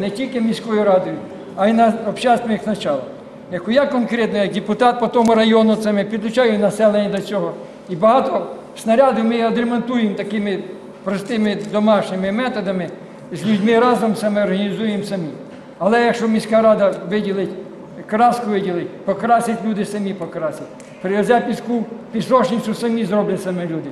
Не тільки міською радою, а й на общественних началах. Як я конкретно, як депутат по тому району, це ми підключаю населення до цього. І багато снарядів ми відремонтуємо такими простими домашніми методами, з людьми разом саме організуємо самі. Але якщо міська рада виділить краску виділить, покрасять люди самі покрасять. Привезе піску, пісочницю самі зроблять саме люди.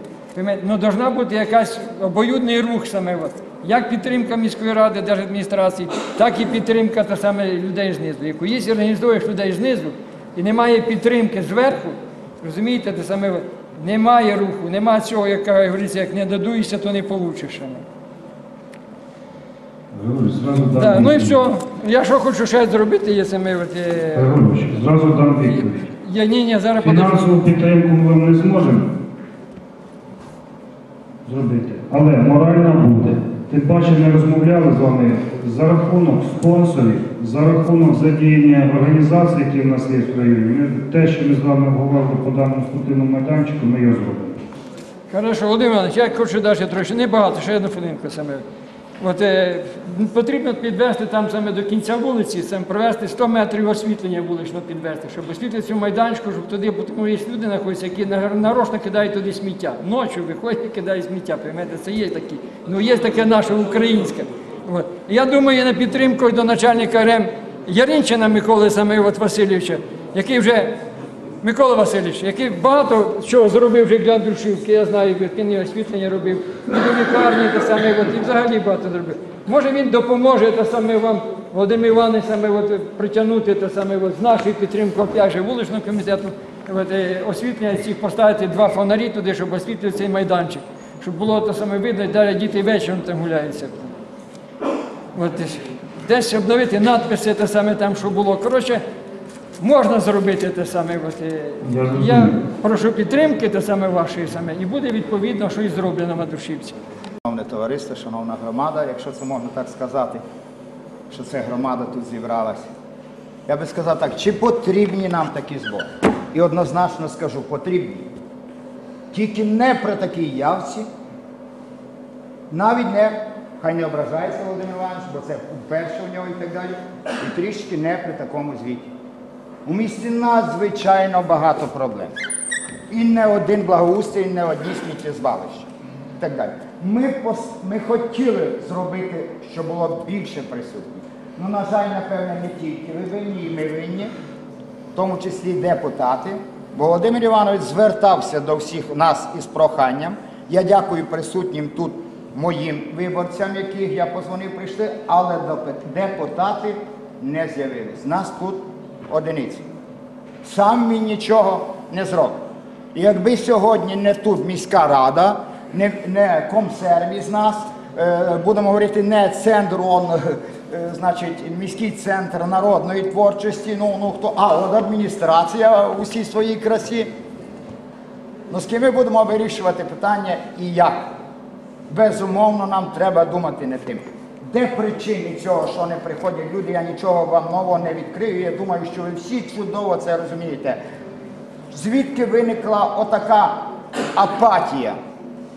Ну, должна бути якась обоюдний рух саме. От. Як підтримка міської ради, держадміністрації, так і підтримка та саме людей знизу. Яку є організуєш людей знизу і немає підтримки зверху, розумієте, те саме немає руху, немає цього, як говориться, як не додуєшся, то не получиш. Да, ну і все. Я що хочу ще зробити, є саме. От, е, зразу дам відповідь. я, ні, ні, зараз. Фінансову підтримку ми не зможемо зробити, але моральна буде. Тим паче ми розмовляли з вами за рахунок спонсорів, за рахунок задіяння організацій, які в нас є в країні. Ми, те, що ми з вами обговорили по даному спортивному майданчику, ми його зробимо. Хорошо, Володимир Іванович, я хочу далі трошки. Небагато, ще одну хвилинку саме. От, е, потрібно підвести там саме до кінця вулиці, саме провести 100 метрів освітлення вулично підвести, щоб освітлити цю майданчику, щоб туди, бо тому є люди знаходяться, які нарочно кидають туди сміття. Ночі виходять і кидають сміття. Поймете, це є такі. Ну є таке наше українське. От. Я думаю, на підтримку до начальника РЕМ Яринчина Миколи саме Васильовича, який вже Микола Васильович, який багато чого зробив вже для Андрушівки, я знаю, він освітлення робив, і до лікарні те саме, от, і взагалі багато зробив. Може він допоможе те саме вам, Володимир Іванович, саме от, притягнути те саме от, з нашою підтримкою, опять же, вуличного комітету, от, е, освітлення цих поставити два фонарі туди, щоб освітлити цей майданчик, щоб було те саме видно, і далі діти вечором там гуляються. От, десь обновити надписи, те саме там, що було. Коротше, можна зробити те саме. От, е, Я я прошу підтримки те саме вашої саме, і буде відповідно, що і зроблено в Мадрушівці. Шановне товариство, шановна громада, якщо це можна так сказати, що це громада тут зібралася. Я би сказав так, чи потрібні нам такі збори? І однозначно скажу, потрібні. Тільки не при такій явці, навіть не, хай не ображається Володимир Іванович, бо це вперше у нього і так далі, і трішки не при такому звіті. У місті надзвичайно багато проблем. І не один благоустрій, і не одні сміттєзвалища. І так далі. Ми, пос- ми хотіли зробити, щоб було більше присутніх. Ну, на жаль, напевне, не тільки ви винні, і ми винні, в тому числі депутати. Володимир Іванович звертався до всіх нас із проханням. Я дякую присутнім тут моїм виборцям, яких я позвонив, прийшли, але депутати не з'явились. Нас тут одиниці. Сам він нічого не зробить. І якби сьогодні не тут міська рада, не, не комсервіс нас, е, будемо говорити, не центр, он, е, значить, міський центр народної творчості, ну, ну хто, а от адміністрація у всій своїй красі. Ну з ким ми будемо вирішувати питання і як? Безумовно, нам треба думати над тим. Де причини цього, що не приходять люди, я нічого вам нового не відкрию. Я думаю, що ви всі чудово це розумієте. Звідки виникла отака апатія,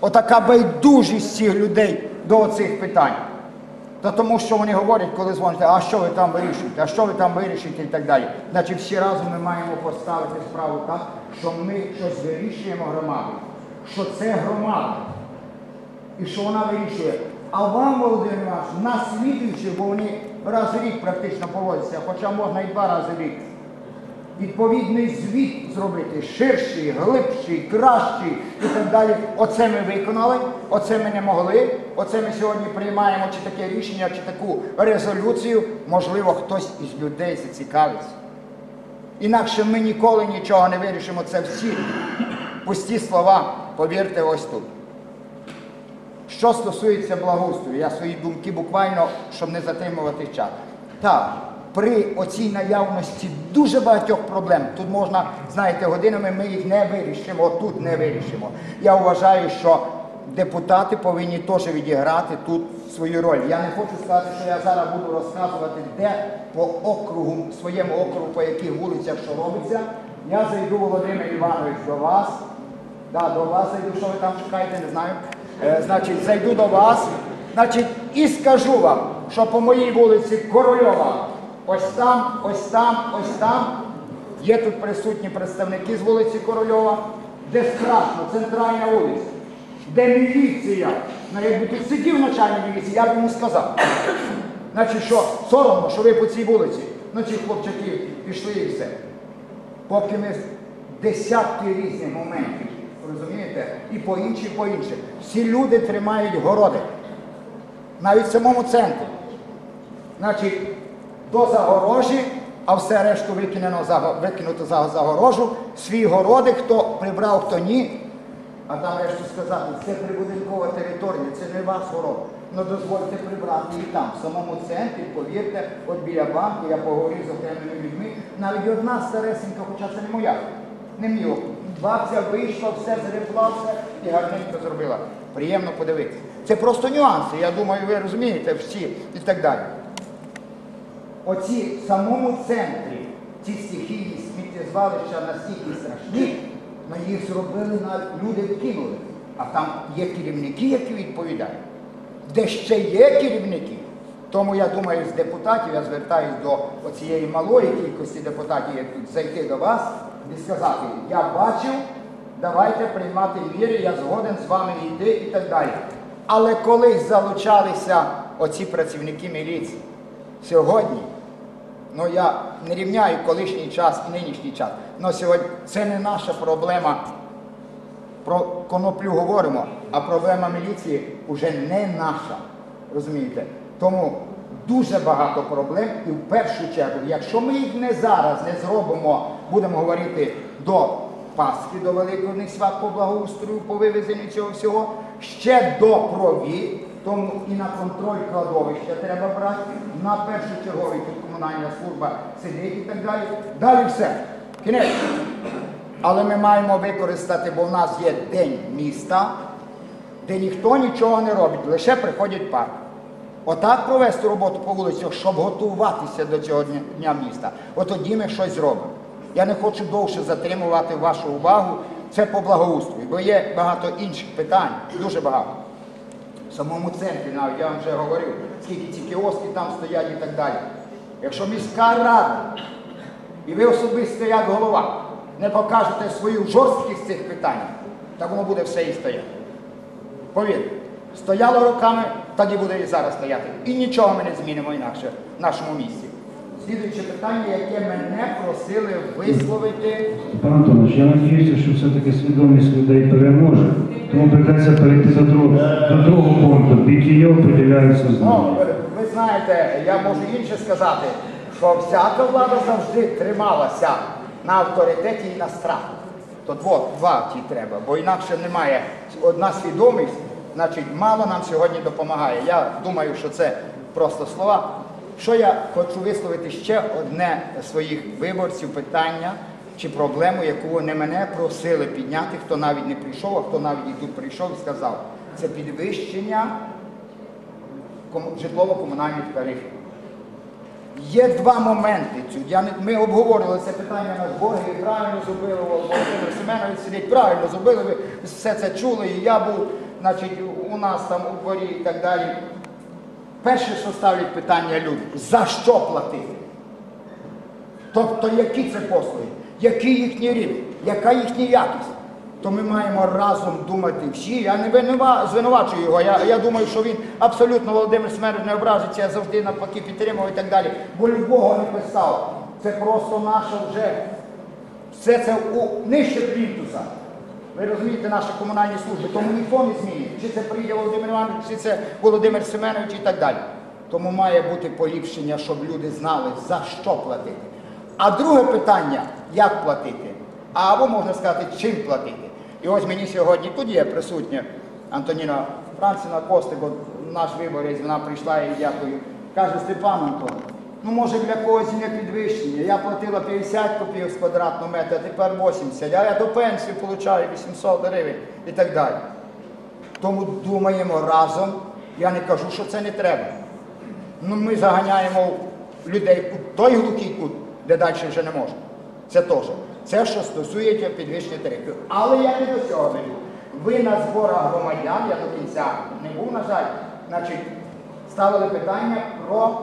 отака байдужість цих людей до цих питань? Та тому, що вони говорять, коли дзвоните, а що ви там вирішуєте, а що ви там вирішуєте і так далі. Значить, всі разом ми маємо поставити справу так, що ми щось вирішуємо громадою, що це громада і що вона вирішує. А вам, Володимир Іванович, наслідуючи, бо вони раз в рік практично поводяться, хоча можна і два рази в рік, відповідний звіт зробити ширший, глибший, кращий і так далі. Оце ми виконали, оце ми не могли, оце ми сьогодні приймаємо чи таке рішення, чи таку резолюцію. Можливо, хтось із людей зацікавиться. Інакше ми ніколи нічого не вирішимо. Це всі пусті слова, повірте, ось тут. Що стосується благоустрою, я свої думки буквально, щоб не затримувати час. Так, при оцій наявності дуже багатьох проблем, тут можна, знаєте, годинами ми їх не вирішимо, тут не вирішимо. Я вважаю, що депутати повинні теж відіграти тут свою роль. Я не хочу сказати, що я зараз буду розказувати, де по округу, своєму округу, по яких вулицях що робиться. Я зайду, Володимир Іванович, до вас. Да, до вас зайду, що ви там шукаєте, не знаю. Е, значить, зайду до вас, значить, і скажу вам, що по моїй вулиці Корольова, ось там, ось там, ось там. Є тут присутні представники з вулиці Корольова, де страшно, центральна вулиця, де міліція. Ну, якби тут сидів начальник міліції, я б йому сказав. Значить, що соромно, що ви по цій вулиці, ну ці хлопчаки пішли і все. Поки ми десятки різних моментів, розумієте, і по інші, і по інші. Всі люди тримають городи. Навіть в самому центрі. Значить, до загорожі, а все решту викинуто за загорожу. Свій городи, хто прибрав, хто ні. А там решту сказати, це прибудинкова територія, це не ваш город. Ну дозвольте прибрати і там, в самому центрі, повірте, от біля банку, я поговорив з окремими людьми. Навіть одна старесенька, хоча це не моя, не мій округ. Бабця вийшла, все зребла, все і гарненько зробила. Приємно подивитися. Це просто нюанси, я думаю, ви розумієте всі і так далі. Оці в самому центрі ці стихійні сміттєзвалища настільки страшні, на їх зробили на люди вкинули. А там є керівники, які відповідають. Де ще є керівники, тому я думаю, з депутатів я звертаюся до оцієї малої кількості депутатів, як тут зайти до вас і сказати, я бачив, давайте приймати міри, я згоден з вами йти і так далі. Але колись залучалися оці працівники міліції. Сьогодні, ну я не рівняю колишній час і нинішній час, але сьогодні це не наша проблема. Про коноплю говоримо, а проблема міліції вже не наша. Розумієте? Тому дуже багато проблем, і в першу чергу, якщо ми їх не зараз не зробимо, будемо говорити до Пасхи, до Великодних свят по благоустрою, по вивезенню цього всього, ще до провід, тому і на контроль кладовища треба брати, на першочерговий тут комунальна служба сидить і так далі. Далі все. Кінець. Але ми маємо використати, бо в нас є день міста, де ніхто нічого не робить, лише приходять в парк. Отак провести роботу по вулицях, щоб готуватися до цього дня, міста. От тоді ми щось зробимо. Я не хочу довше затримувати вашу увагу. Це по благоустрою, бо є багато інших питань, дуже багато. В самому центрі, навіть я вам вже говорив, скільки ці кіоски там стоять і так далі. Якщо міська рада і ви особисто як голова не покажете свою жорсткість цих питань, так воно буде все і стояти. Повірте, стояло роками, так і буде і зараз стояти. І нічого ми не змінимо інакше в нашому місті. Слідуюче питання, яке мене просили висловити. Пан Антонович, я надіюся, що все-таки свідомість людей переможе. Тому прийдеться перейти до другого, до другого пункту. Питіє приділяється Ну, знання. ви, ви знаєте, я можу інше сказати, що всяка влада завжди трималася на авторитеті і на страху. То дво, два ті треба, бо інакше немає. Одна свідомість, значить, мало нам сьогодні допомагає. Я думаю, що це просто слова. Що я хочу висловити ще одне своїх виборців питання чи проблему, яку вони мене просили підняти, хто навіть не прийшов, а хто навіть і тут прийшов і сказав. Це підвищення житлово-комунальних тарифів. Є два моменти. Ми обговорювали це питання на зборі, і правильно зробили, Володимир Семенович сидить, правильно зробили, ви все це чули, і я був, значить, у нас там у дворі і так далі. Перше, що ставлять питання люди, за що платити? Тобто, які це послуги, який їхній рівень, яка їхня якість. То ми маємо разом думати всі. Я не звинувачую його. Я, я думаю, що він абсолютно Володимир Смерд не образиться, я завжди навпаки підтримував і так далі. Бо любого не писав. Це просто наша вже все це у нижче плінтуса. Ви розумієте, наші комунальні служби, тому ніхто не змінює. Чи це прийде Володимир Іванович, чи це Володимир Семенович і так далі. Тому має бути поліпшення, щоб люди знали, за що платити. А друге питання, як платити? Або можна сказати, чим платити. І ось мені сьогодні тут є присутня Антоніна Францина Костик, наш виборець, вона прийшла і дякую. Каже, Степан Антон, ну може для когось не підвищення. Я платила 50 копійок з квадратного метра, а тепер 80, а я до пенсії отримую 800 гривень і так далі. Тому думаємо разом. Я не кажу, що це не треба. Ну, ми заганяємо людей у той глухий кут, де далі вже не можна. Це теж. Це, що стосується підвищення тарифів. Але я не до цього веду. Ви на зборах громадян, я до кінця не був, на жаль, значить, ставили питання про